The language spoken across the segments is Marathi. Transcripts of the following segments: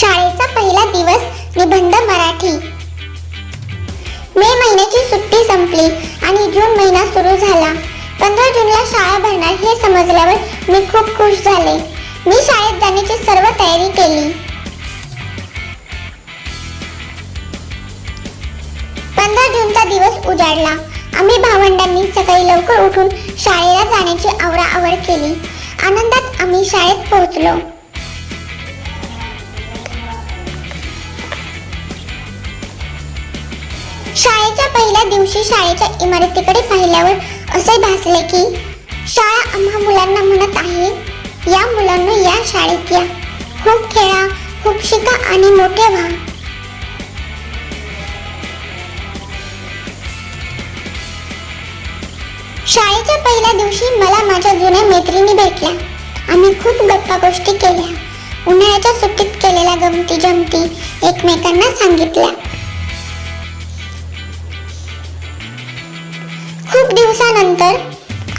शाळेचा पहिला दिवस निबंध मराठी. मे महिन्याची सुट्टी संपली आणि जून महिना सुरू झाला. पंधरा जूनला शाळा भरणार हे समजल्यावर मी खूप खुश झाले. मी शाळेत जाण्याची सर्व तयारी केली. पंधरा जूनचा दिवस उजाडला. आम्ही भावंडांनी सकाळी लवकर उठून शाळेला जाण्याची आवराआवर केली. आनंदात आम्ही शाळेत पोहोचलो. पहिल्या दिवशी शाळेच्या इमारतीकडे पाहिल्यावर असे भासले की शाळा आम्हा मुलांना म्हणत आहे या मुलांना या शाळेत या. खूप खेळा खूप शिका आणि मोठे व्हा. शाळेच्या पहिल्या दिवशी मला माझ्या जुन्या मैत्रिणी भेटल्या. आम्ही खूप गप्पा गोष्टी केल्या. उन्हाळ्याच्या सुट्टीत केलेल्या गमती जमती एकमेकांना सांगितल्या. खूप दिवसानंतर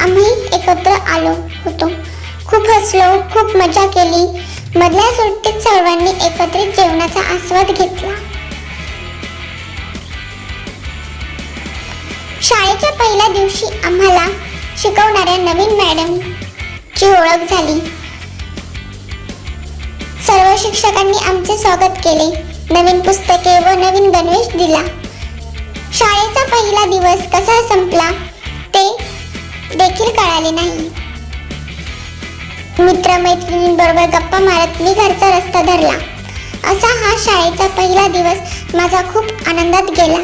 आम्ही एकत्र आलो होतो. खूप हसलो खूप मजा केली. मधल्या सुट्टीत सर्वांनी एकत्रित जेवणाचा आस्वाद घेतला. शाळेच्या पहिल्या दिवशी आम्हाला शिकवणाऱ्या नवीन मॅडम ची ओळख झाली. सर्व शिक्षकांनी आमचे स्वागत केले. नवीन पुस्तके व नवीन गणवेश दिला. शाळेचा पहिला दिवस कसा संपला ते देखील कळाले नाही. मित्र मैत्रिणींबरोबर गप्पा मारत मी घरचा रस्ता धरला. असा हा शाळेचा पहिला दिवस माझा खूप आनंदात गेला.